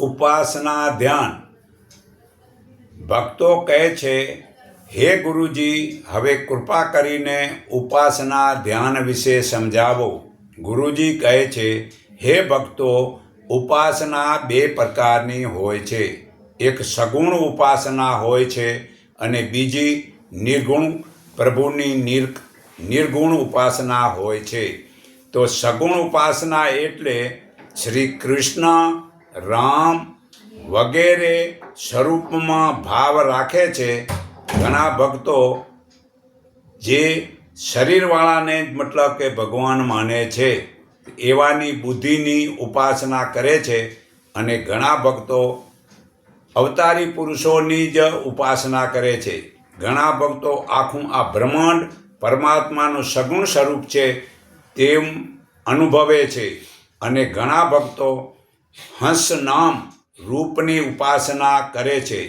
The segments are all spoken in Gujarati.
ઉપાસના ધ્યાન. ભક્તો કહે છે, હે ગુરુજી, હવે કૃપા કરીને ઉપાસના ધ્યાન વિશે સમજાવો. ગુરુજી કહે છે, હે ભક્તો, ઉપાસના બે પ્રકારની હોય છે. એક સગુણ ઉપાસના હોય છે અને બીજી નિર્ગુણ, પ્રભુની નિર, નિર્ગુણ ઉપાસના હોય છે. તો સગુણ ઉપાસના એટલે શ્રી કૃષ્ણ રામ વગેરે સ્વરૂપમાં ભાવ રાખે છે. ઘણા ભક્તો જે શરીરવાળાને મતલબ કે ભગવાન માને છે, એવાની બુદ્ધિની ઉપાસના કરે છે અને ઘણા ભક્તો અવતારી પુરુષોની જ ઉપાસના કરે છે. ઘણા ભક્તો આખું આ બ્રહ્માંડ પરમાત્માનું સગુણ સ્વરૂપ છે તેમ અનુભવે છે અને ઘણા ભક્તો હંસ નામ રૂપની ઉપાસના કરે છે.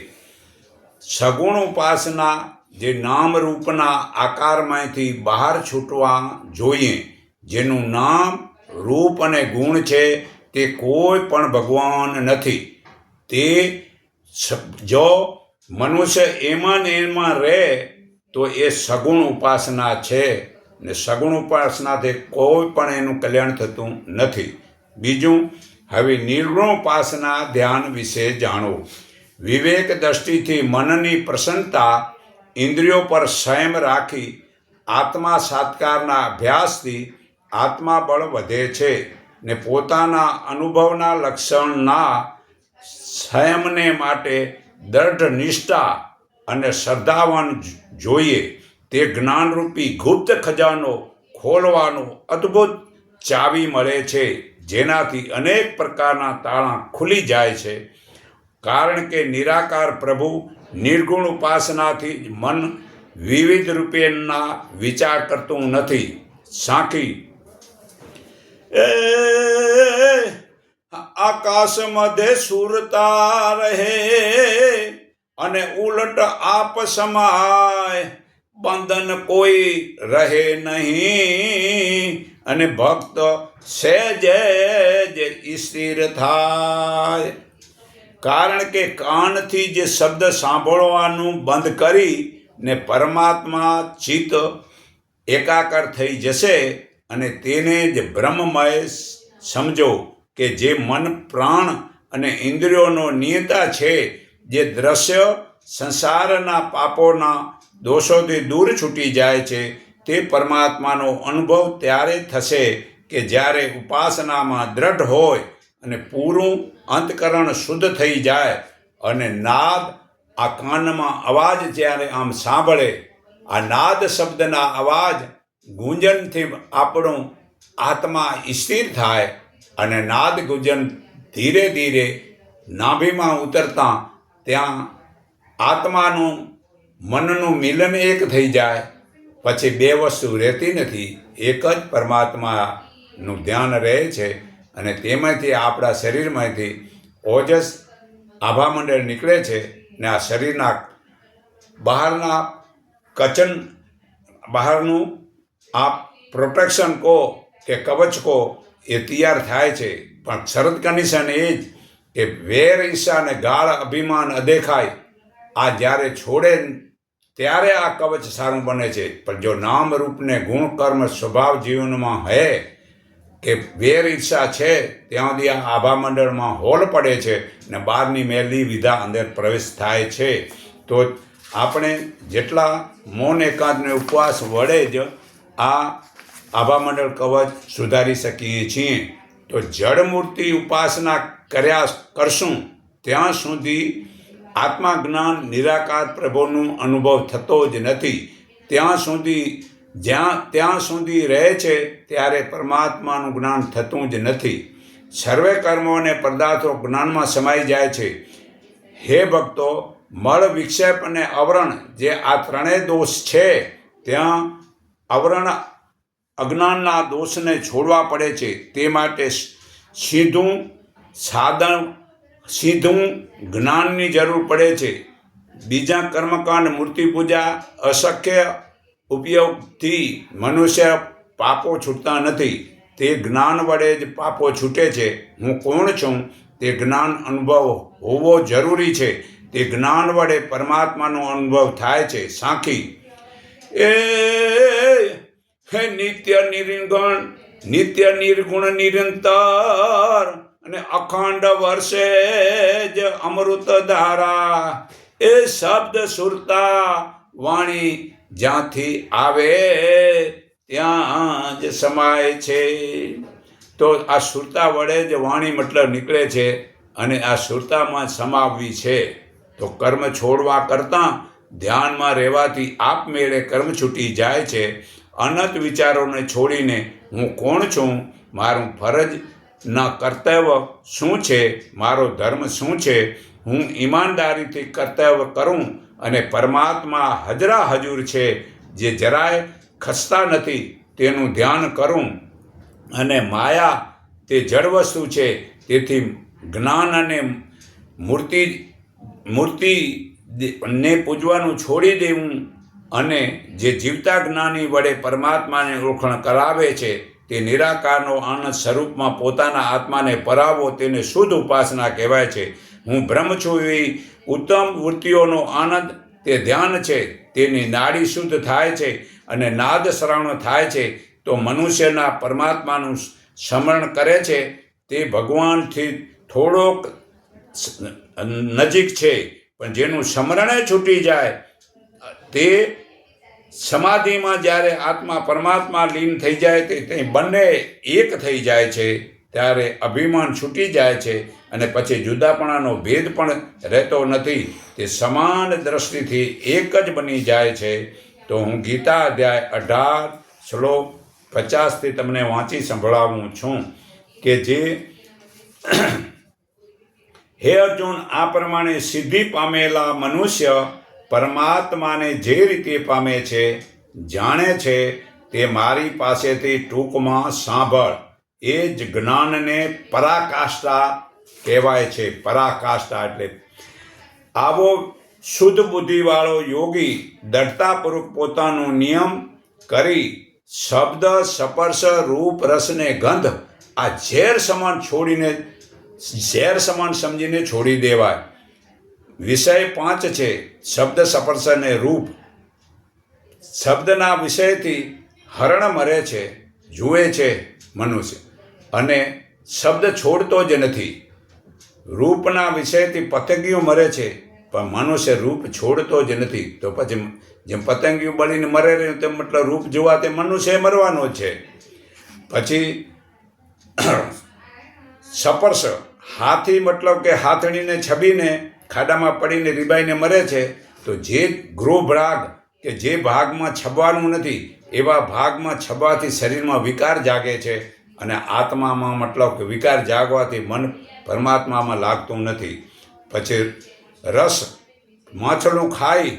સગુણ ઉપાસના જે નામ રૂપના આકારમાંથી બહાર છૂટવા જોઈએ, જેનું નામ રૂપ અને ગુણ છે તે કોઈ પણ ભગવાન નથી. તે જો મનુષ્ય એમાં ને એમાં રહે, તો એ સગુણ ઉપાસના છે ને સગુણ ઉપાસનાથી કોઈ પણ એનું કલ્યાણ થતું નથી. બીજું હવે નિર્ગુણ ઉપાસના ધ્યાન વિશે જાણો. વિવેક દ્રષ્ટિથી મનની પ્રસન્નતા ઇન્દ્રિયો પર સંયમ રાખી આત્મા સાત્કારના અભ્યાસથી આત્માબળ વધે છે ને પોતાના અનુભવના લક્ષણના સંયમને માટે દૃઢ નિષ્ઠા અને શ્રદ્ધાવાન જોઈએ. તે જ્ઞાનરૂપી ગુપ્ત ખજાનો ખોલવાનું અદ્ભુત ચાવી મળે છે. જેનાથી અનેક પ્રકારના તાળા ખુલી જાય છે. કારણ કે નિરાકાર પ્રભુ નિર્ગુણ ઉપાસનાથી મન વિવિધ રૂપેના વિચાર કરતું નથી. એ આકાશ મધ્ય સુરતા રહે અને ઉલટ આપ સમાય. બંધન કોઈ રહે નહીં. અને ભક્ત સહેજે જે સ્થિર થાય. કારણ કે કાનથી જે શબ્દ સાંભળવાનું બંધ કરી ને પરમાત્મા ચિત્ત એકાકાર થઈ જશે અને તેને જ બ્રહ્મમય સમજો કે જે મન, પ્રાણ અને ઇન્દ્રિયોનો નિયતા છે, જે દ્રશ્ય સંસારના પાપોના દોષોથી દૂર છૂટી જાય છે તે પરમાત્માનો અનુભવ ત્યારે થશે કે જ્યારે ઉપાસનામાં દ્રઢ હોય અને પૂરું અંતકરણ શુદ્ધ થઈ જાય અને નાદ આ કાનમાં અવાજ જ્યારે આમ સાંભળે, આ નાદ શબ્દના અવાજ ગુંજનથી આપણું આત્મા સ્થિર થાય અને નાદ ગુંજન ધીરે ધીરે નાભીમાં ઉતરતા ત્યાં આત્માનું મનનું મિલન એક થઈ જાય પછી બે વસ્તુ રહેતી નથી, એક જ પરમાત્માનું ધ્યાન રહે છે અને તેમાંથી આપણા શરીરમાંથી ઓજસ આભામંડળ નીકળે છે ને આ શરીરના બહારના કચન, બહારનું આ પ્રોટેક્શન કહો કે કવચ કહો એ તૈયાર થાય છે. પણ શરત કન્ડિશન એ જ કે વેર ઈર્ષા અને ગાળ અભિમાન અદેખાય. આ જ્યારે છોડે ત્યારે આ કવચ સારું બને છે. પણ જો નામ રૂપને ગુણ, કર્મ, સ્વભાવ જીવનમાં હે કે વેર ઈર્ષા છે, ત્યાં સુધી આ આભા મંડળમાં હોલ પડે છે ને બહારની મેલી વિધા અંદર પ્રવેશ થાય છે. તો આપણે જેટલા મૌન એકાંતને ઉપવાસ વડે જ આ આભા મંડળ કવચ સુધારી શકીએ છીએ. તો જળમૂર્તિ ઉપાસના કર્યા કરશું, ત્યાં સુધી આત્મા જ્ઞાન નિરાકાર પ્રભુનો અનુભવ થતો જ નથી. ત્યાં સુધી જ્યાં, ત્યાં સુધી રહે છે ત્યારે પરમાત્માનું જ્ઞાન થતું જ નથી. સર્વે કર્મો અને પદાર્થો જ્ઞાનમાં સમાઈ જાય છે. હે ભક્તો, મળ, વિક્ષેપ અને આવરણ જે આ ત્રણેય દોષ છે, ત્યાં આવરણ અજ્ઞાનના દોષને છોડવા પડે છે. તે માટે સીધું સાધન સીધું જ્ઞાનની જરૂર પડે છે. બીજા કર્મકાંડ, મૂર્તિ પૂજા, અશક્ય ઉપયોગથી મનુષ્ય પાપો છૂટતા નથી. તે જ્ઞાન વડે જ પાપો છૂટે છે. હું કોણ છું? તે જ્ઞાન અનુભવ હોવો જરૂરી છે. તે જ્ઞાન વડે પરમાત્માનો અનુભવ થાય છે. સાખી. એ નિત્ય નિર્ગણ, નિત્ય નિર્ગુણ નિરંતર અને અખંડ વર્ષે જ અમૃત ધારા એ શબ્દ સુરતા વાણી જ્યાંથી આવે ત્યાં જ સમાય છે. તો આ સુરતા વડે જ વાણી મતલબ નીકળે છે અને આ સુરતામાં સમાવવી છે. તો કર્મ છોડવા કરતાં ધ્યાનમાં રહેવાથી આપમેળે કર્મ છૂટી જાય છે. અનંત વિચારોને છોડીને હું કોણ છું? મારું ફરજ ના કર્તવ્ય શું છે? મારો ધર્મ શું છે? હું ઈમાનદારીથી કર્તવ્ય કરું અને પરમાત્મા હજરા હજુર છે, જે જરાય ખસતા નથી, તેનું ધ્યાન કરું. અને માયા તે જળ વસ્તુ છે, તેથી જ્ઞાન અને મૂર્તિ મૂર્તિ ને પૂજવાનું છોડી દેવું અને જે જીવતા જ્ઞાની વડે પરમાત્માને ઓળખણ કરાવે છે તે નિરાકારનો આનંદ સ્વરૂપમાં પોતાના આત્માને પરાવો તેને શુદ્ધ ઉપાસના કહેવાય છે. હું બ્રહ્મ છું એવી ઉત્તમ વૃત્તિઓનો આનંદ, તે ધ્યાન છે, તેની નાડી શુદ્ધ થાય છે અને નાદ શ્રવણ થાય છે, તો મનુષ્યના પરમાત્માનું સ્મરણ કરે છે, તે ભગવાનથી થોડોક નજીક છે, પણ જેનું સ્મરણે છૂટી જાય, તે સમાધિમાં જ્યારે આત્મા પરમાત્મા લીન થઈ જાય તે તે બંને એક થઈ જાય છે, ત્યારે અભિમાન છૂટી જાય છે અને પછી જુદાપણાનો ભેદ પણ રહેતો નથી. તે સમાન દ્રષ્ટિથી એક જ બની જાય છે. તો હું ગીતા અધ્યાય અઢાર શ્લોક પચાસથી તમને વાંચી સંભળાવું છું કે જે હે અર્જુન, આ પ્રમાણે સિદ્ધિ પામેલા મનુષ્ય પરમાત્માને જે રીતે પામે છે, જાણે છે, તે મારી પાસેથી ટૂંકમાં સાંભળ. એ જ જ્ઞાનને પરાકાષ્ઠા કહેવાય છે. પરાકાષ્ઠા એટલે આવો શુદ્ધ બુદ્ધિવાળો યોગી દઢતાપૂર્વક પોતાનો નિયમ કરી શબ્દ સ્પર્શ રૂપ રસને ગંધ આ ઝેર સમાન છોડીને, ઝેર સમાન સમજીને છોડી દેવાય. વિષય પાંચ છે, શબ્દ સપર્શ અને રૂપ. શબ્દના વિષયથી હરણ મરે છે, જુએ છે મનુષ્ય. અને શબ્દ છોડતો જ નથી. રૂપના વિષયથી પતંગિયું મરે છે, પણ મનુષ્ય રૂપ છોડતો જ નથી. તો પછી જેમ પતંગિયું બળીને મરે રહ્યું તેમ મતલબ રૂપ જોવા તે મનુષ્ય મરવાનો છે. પછી સપર્શ હાથી મતલબ કે હાથણીને છબીને ખાડામાં પડીને રીબાઈને મરે છે, તો જે ગૃહ ભાગ કે જે ભાગમાં છબવાનું નથી, એવા ભાગમાં છબવાથી શરીરમાં વિકાર જાગે છે અને આત્મામાં મતલબ કે વિકાર જાગવાથી મન પરમાત્મામાં લાગતું નથી. પછી રસ માછલું ખાઈ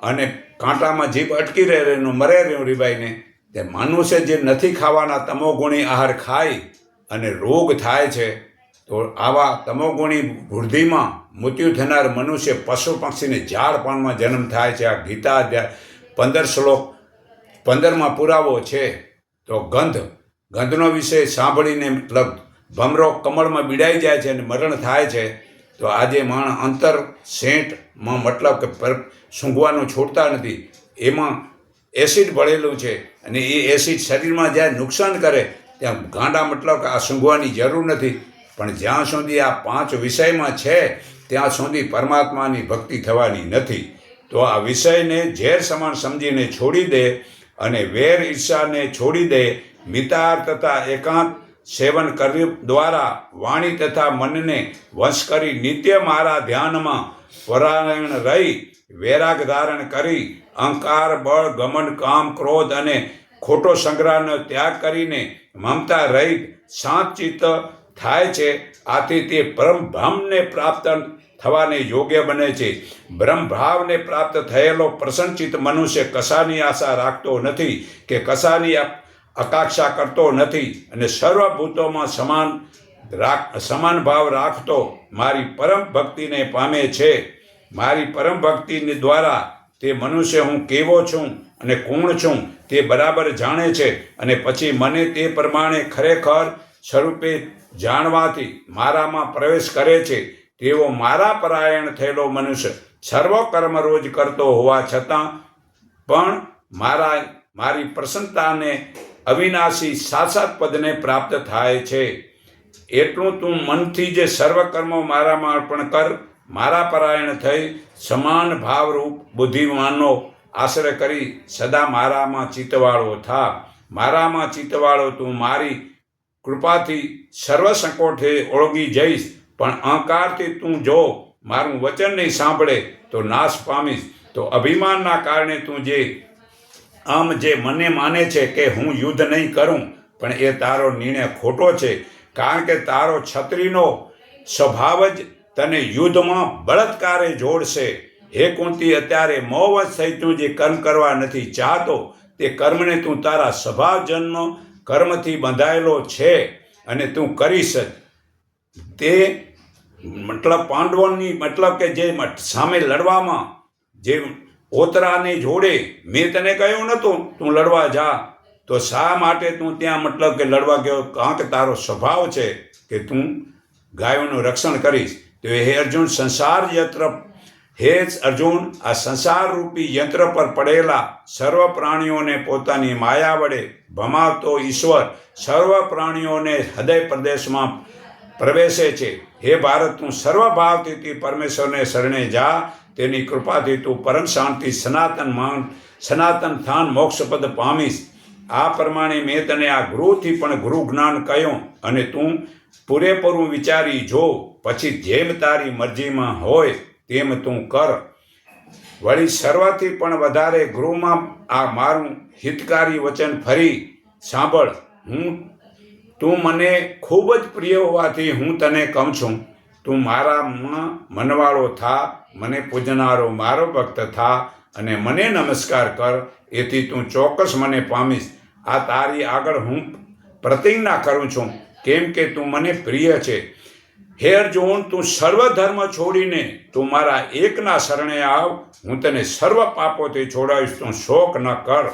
અને કાંટામાં જીભ અટકી રહે એનું મરે રહ્યું રીબાઈને, તે માનુષે જે નથી ખાવાના તમોગુણી આહાર ખાઈ અને રોગ થાય છે, તો આવા તમોગુણી વૃદ્ધિમાં મૃત્યુ થનાર મનુષ્ય પશુ પક્ષીને ઝાડ પાનમાં જન્મ થાય છે. આ ગીતા પંદર શ્લોક પંદરમાં પુરાવો છે. તો ગંધ, ગંધનો વિષય સાંભળીને મતલબ ભમરો કમળમાં બીડાઈ જાય છે અને મરણ થાય છે. તો આજે માણ અંતર સેંટમાં મતલબ કે સૂંઘવાનું છોડતા નથી. એમાં એસિડ ભળેલું છે અને એ એસિડ શરીરમાં જ્યાં નુકસાન કરે ત્યાં ગાંડા મતલબ કે આ સૂંઘવાની જરૂર નથી. પણ જ્યાં સુધી આ પાંચ વિષયમાં છે ત્યાં સુધી પરમાત્માની ભક્તિ થવાની નથી. તો આ વિષયને ઝેર સમાન સમજીને છોડી દે અને વેર ઈર્ષાને છોડી દે, મિતાર તથા એકાંત સેવન કર્યું દ્વારા વાણી તથા મનને વશ કરી નિત્ય મારા ધ્યાનમાં પરાયણ રહી, વૈરાગ ધારણ કરી, અહંકાર, બળ, ગમન, કામ, ક્રોધ અને ખોટો સંગ્રહનો ત્યાગ કરીને મમતા રહિત, શાંત ચિત્ત થાય છે, આથી તે પરમ બ્રહ્મને પ્રાપ્ત થવાને યોગ્ય બને છે. બ્રહ્મભાવને પ્રાપ્ત થયેલો પ્રસન્નચિત મનુષ્ય કશાની આશા રાખતો નથી કે કશાની આકાંક્ષા કરતો નથી અને સર્વભૂતોમાં સમાન રાખ, સમાન ભાવ રાખતો મારી પરમ ભક્તિને પામે છે. મારી પરમ ભક્તિને દ્વારા તે મનુષ્ય હું કેવો છું અને કોણ છું તે બરાબર જાણે છે અને પછી મને તે પ્રમાણે ખરેખર સ્વરૂપે જાણવાથી મારામાં પ્રવેશ કરે છે, તેવો મારા પરાયણ થયેલો મનુષ્ય સર્વ કર્મ રોજ કરતો હોવા છતાં પણ મારા, મારી પ્રસન્નતાને અવિનાશી સાક્ષાત પદને પ્રાપ્ત થાય છે. એટલું તું મનથી જે સર્વ કર્મો મારામાં અર્પણ કર, મારા પરાયણ થઈ સમાન ભાવરૂપ બુદ્ધિમાનનો આશ્રય કરી સદા મારામાં ચિત્તવાળો થા. મારામાં ચિત્તવાળો તું મારી કૃપાથી સર્વ સંકોઠે ઓળગી જઈશ. પણ અહંકારથી તું જો મારું વચન નહીં સાંભળે, તો નાશ પામીશ. તો અભિમાનના કારણે તું જે આમ જે મને માને છે કે હું યુદ્ધ નહીં કરું, પણ એ તારો નિર્ણય ખોટો છે. કારણ કે તારો છત્રીનો સ્વભાવ જ તને યુદ્ધમાં બળાત્કારે જોડશે. હે કુંતી, અત્યારે મોવશ થઈ તું જે કર્મ કરવા નથી ચાહતો, તે કર્મને તું તારા સ્વભાવ જન્મ કર્મથી બંધાયેલો છે અને તું કરીશ તે મતલબ પાંડવોની મતલબ કે જે સામે લડવામાં જે ઓતરાને જોડે મેં તને કહ્યું નહોતું, તું લડવા જા. તો શા માટે તું ત્યાં મતલબ કે લડવા ગયો? કાં કે તારો સ્વભાવ છે કે તું ગાયોનું રક્ષણ કરીશ. તો હે અર્જુન, સંસાર યંત્ર હે અર્જુન આ સંસાર રૂપી યંત્ર પર પડેલા સર્વ પ્રાણીઓને પોતાની માયા વડે ભમાવતો ઈશ્વર સર્વ પ્રાણીઓને હૃદય પ્રદેશમાં પ્રવેશે છે. હે ભારત, તું સર્વભાવથી પરમેશ્વરને શરણે જા. તેની કૃપાથી તું પરમ શાંતિ, સનાતન માન, સનાતન થાન મોક્ષપદ પામીશ. આ પ્રમાણે મેં તને આ ગુરુથી પણ ગુરુ જ્ઞાન કહ્યું અને તું પૂરેપૂરું વિચારી જો. પછી જેમ તારી મરજીમાં હોય તેમ તું કર. વળી સર્વથી પણ વધારે ગૃહમાં આ મારું હિતકારી વચન ફરી સાંભળ. હું, તું મને ખૂબ જ પ્રિય હોવાથી હું તને કહું છું, તું મારા મનવાળો થા, મને પૂજનારો મારો ભક્ત થા અને મને નમસ્કાર કર. એથી તું ચોક્કસ મને પામીશ. આ તારી આગળ હું પ્રતિજ્ઞા કરું છું. કેમ કે તું મને પ્રિય છે. હે અર્જુન, તું સર્વ ધર્મ છોડીને તું મારા એકના શરણે આવ. હું તને સર્વ પાપોથી છોડાવીશ. તું શોક ન કર.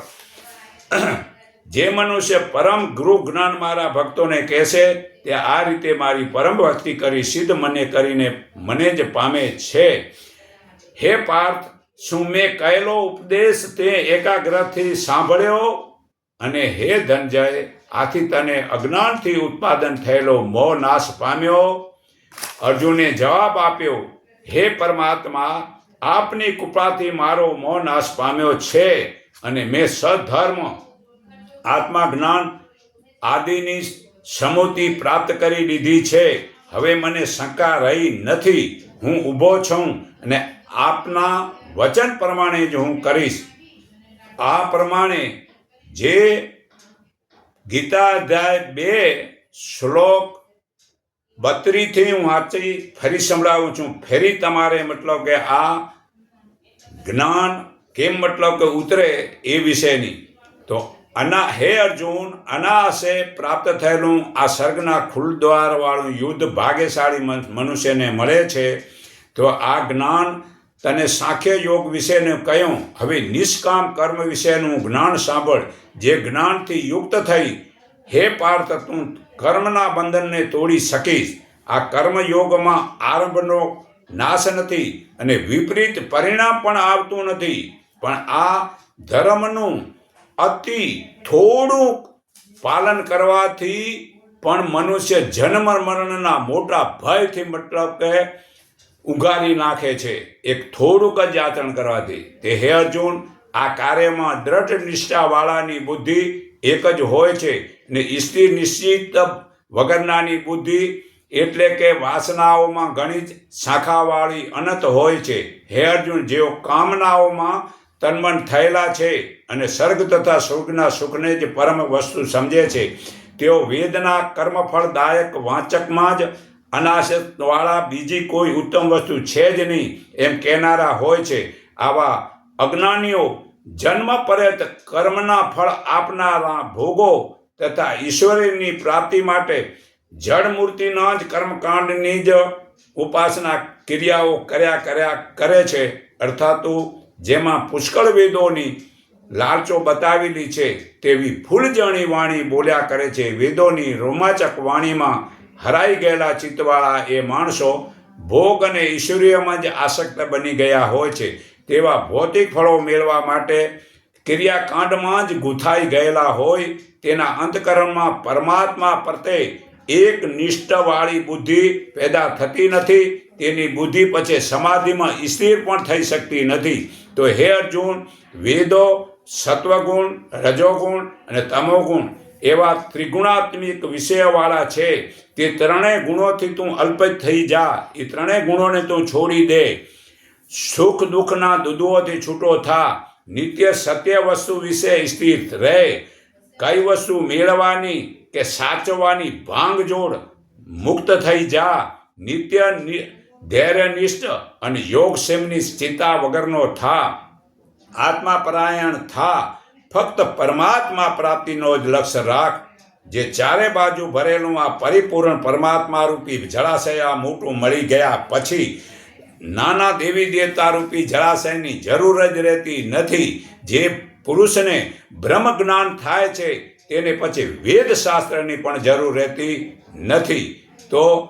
જે મનુષ્ય પરમ ગૃહ જ્ઞાન મારા ભક્તોને કહેશે, તે આ રીતે મારી પરમ ભક્તિ કરી સિદ્ધ મને કરીને મને જ પામે છે. હે પાર્થ, શું મેં કહેલો ઉપદેશ તે એકાગ્રથી સાંભળ્યો? અને હે ધનજય, આથી તને અજ્ઞાનથી ઉત્પાદન થયેલો મોહ નાશ પામ્યો? અર્જુને જવાબ આપ્યો, હે પરમાત્મા, આપની કૃપાથી મારો મોહ નાશ પામ્યો છે અને મેં સધર્મ આત્મા જ્ઞાન આદિની સમૂતિ પ્રાપ્ત કરી લીધી છે. હવે મને શંકા રહી નથી. હું ઊભો છું અને આપના વચન પ્રમાણે જ હું કરીશ. આ પ્રમાણે જે ગીતા અધ્યાય બે શ્લોક બત્રીથી હું વાંચી ફરી સંભળાવું છું. ફરી તમારે મતલબ કે આ જ્ઞાન કેમ મતલબ કે ઉતરે એ વિષયની તો અના હે અર્જુન અનાશે પ્રાપ્ત થયેલું આ સર્ગના ખુલદ્વાર વાળું યુદ્ધ ભાગ્યશાળી મન- મનુષ્યને મળે છે. તો આ જ્ઞાન તને સાંખ્ય યોગ વિશેનું કહ્યું. હવે નિષ્કામ કર્મ વિશેનું જ્ઞાન સાંભળ. જે જ્ઞાનથી યુક્ત થઈ, હે પાર્થ તું કર્મના બંધનને તોડી શકીશ આ કર્મયોગમાં આરંભનો નાશ નથી અને વિપરીત પરિણામ પણ આવતું નથી. પણ આ ધર્મનું અતિ થોડું પાલન કરવાથી પણ મનુષ્ય જન્મ મરણના મોટા ભયથી મતલબ કે ઉગારી નાખે છે. એક થોડુંક જ આચરણ કરવાથી. તે હે અર્જુન, આ કાર્યમાં દ્રઢ નિષ્ઠાવાળાની બુદ્ધિ એક જ હોય છે. ને સ્થિર નિશ્ચિત વગરનાની બુદ્ધિ એટલે કે વાસનાઓમાં ઘણી જ શાખાવાળી અનંત હોય છે. હે અર્જુન, જેઓ કામનાઓમાં તન્મન થયેલા છે અને સર્ગ તથા સ્વર્ગના સુખને જ પરમ વસ્તુ સમજે છે, તેઓ વેદના કર્મફળદાયક વાંચકમાં જ અનાશવાળા બીજી કોઈ ઉત્તમ વસ્તુ છે જ નહીં એમ કહેનારા હોય છે. આવા અજ્ઞાનીઓ જન્મ પર્યત કર્મના ફળ આપનારા ભોગો તથા ઈશ્વરની પ્રાપ્તિ માટે જળ મૂર્તિના જ કર્મકાંડની જ ઉપાસના ક્રિયાઓ કર્યા કર્યા કરે છે. અર્થાત જેમાં પુષ્કળ વેદોની લાલચો બતાવેલી છે તેવી ફૂલજણી વાણી બોલ્યા કરે છે. વેદોની રોમાંચક વાણીમાં હરાઈ ગયેલા ચિત્તવાળા એ માણસો ભોગ અને ઈશ્વરીયમાં જ આસક્ત બની ગયા હોય છે. તેવા ભૌતિક ફળો મેળવવા માટે ક્રિયાકાંડમાં જ ગૂંથાઈ ગયેલા હોય, તેના અંતકરણમાં પરમાત્મા પ્રત્યે એક નિષ્ઠવાળી બુદ્ધિ પેદા થતી નથી, તેની બુદ્ધિ પછી સમાધિમાં સ્થિર પણ થઈ શકતી નથી. તો હે અર્જુન, વેદો, સત્વગુણ, રજોગુણ અને તમોગુણ એવા ત્રિગુણાત્મિક વિષયવાળા છે. તે ત્રણેય ગુણોથી તું અલ્પિત થઈ જા. એ ત્રણેય ગુણોને તું છોડી દે. સુખ દુઃખના દુદુઓથી છૂટો થા. નિત્ય સત્ય વસ્તુ વિશે સ્થિર રહે. કઈ વસ્તુ મેળવવાની કે સાચવવાની ભાંગ જોડ મુક્ત થઈ જા. નિત્ય ધૈર્ય ધૈર્યનિષ્ઠ અને યોગ સેમની ચિંતા વગરનો થા. આત્મા પરાયણ થા. ફક્ત પરમાત્મા પ્રાપ્તિનો જ લક્ષ્ય રાખ. જે ચારે બાજુ ભરેલું આ પરિપૂર્ણ પરમાત્મા રૂપી જળાશય આ મોટું મળી ગયા પછી નાના દેવી દેવતા રૂપી જળાશયની જરૂર જ રહેતી નથી. જે પુરુષને બ્રહ્મ જ્ઞાન થાય છે, તેને પછી વેદ શાસ્ત્રની પણ જરૂર રહેતી નથી. તો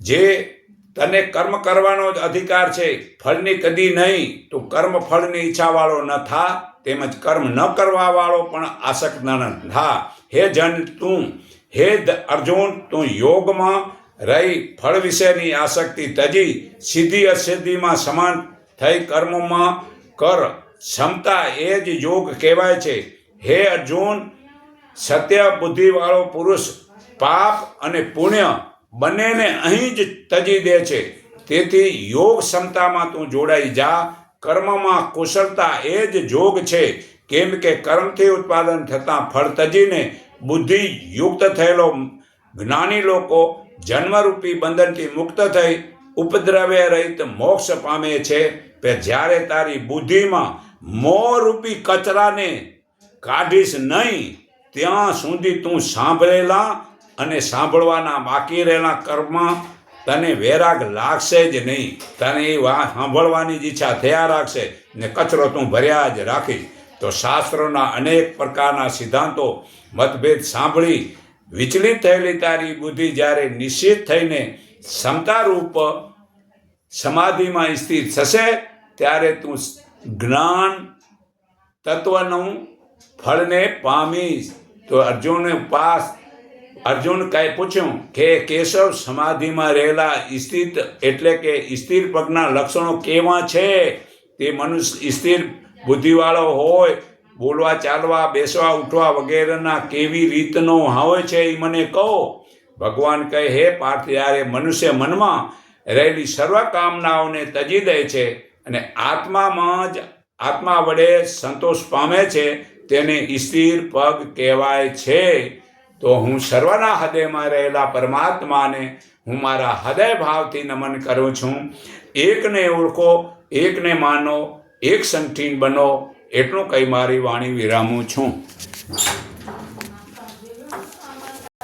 જે તને કર્મ કરવાનો જ અધિકાર છે, ફળની કદી નહીં, તું કર્મ ફળની ઈચ્છાવાળો ન થા, તેમજ કર્મ ન કરવાવાળો પણ આસક્ત ન થા. હે જન તું, હે અર્જુન, તું યોગમાં રહી ફળ વિશેની આસક્તિ તજી સિદ્ધિ અસિદ્ધિમાં સમાન થઈ કર્મમાં કર, ક્ષમતા એ જ યોગ કહેવાય છે. હે અર્જુન, સત્ય બુદ્ધિવાળો પુરુષ, પાપ અને પુણ્ય બંનેને અહીં જ તજી દે છે. તેથી યોગ ક્ષમતામાં તું જોડાઈ જા. કર્મમાં કુશળતા એ જ જોગ છે. કેમ કે કર્મથી ઉત્પાદન થતાં ફળ તજીને બુદ્ધિ યુક્ત થયેલો જ્ઞાની લોકો જન્મરૂપી બંધનથી મુક્ત થઈ ઉપદ્રવ્ય રહિત મોક્ષ પામે છે કે જ્યારે તારી બુદ્ધિમાં મોરૂપી કચરાને કાઢીશ નહીં, ત્યાં સુધી તું સાંભળેલા અને સાંભળવાના બાકી રહેલા કર્મ તને વૈરાગ લાગશે જ નહીં. તને એ વાત સાંભળવાની જ ઈચ્છા થયા રાખશે ને કચરો તું ભર્યા જ રાખીશ. તો શાસ્ત્રોના અનેક પ્રકારના સિદ્ધાંતો મતભેદ સાંભળી વિચલિત થયેલી તારી બુદ્ધિ જ્યારે નિશ્ચિત થઈને ક્ષમતારૂપ સમાધિમાં સ્થિર થશે, ત્યારે તું જ્ઞાન તત્વનું ફળને પામીશ તો અર્જુને પાસ અર્જુન કઈ પૂછ્યું કે કેશવ સમાધિમાં રહેલા સ્થિત એટલે કે સ્થિર પગના લક્ષણો કેવા છે? તે મનુષ્ય સ્થિર બુદ્ધિવાળો હોય બોલવા, ચાલવા, બેસવા, ઉઠવા વગેરેના કેવી રીતનો હોય છે એ મને કહો. ભગવાન કહે, હે પાર્થ, જ્યારે મનુષ્ય મનમાં રહેલી સર્વ કામનાઓને તજી દે છે અને આત્મામાં જ, આત્મા વડે સંતોષ પામે છે, તેને સ્થિર પગ કહેવાય છે. તો હું સર્વના હૃદયમાં રહેલા પરમાત્માને, હું મારા હૃદય ભાવથી નમન કરું છું. એકને ઓળખો, એકને માનો, એક સંઠીન બનો એટલું કહી મારી વાણી વિરામું છું.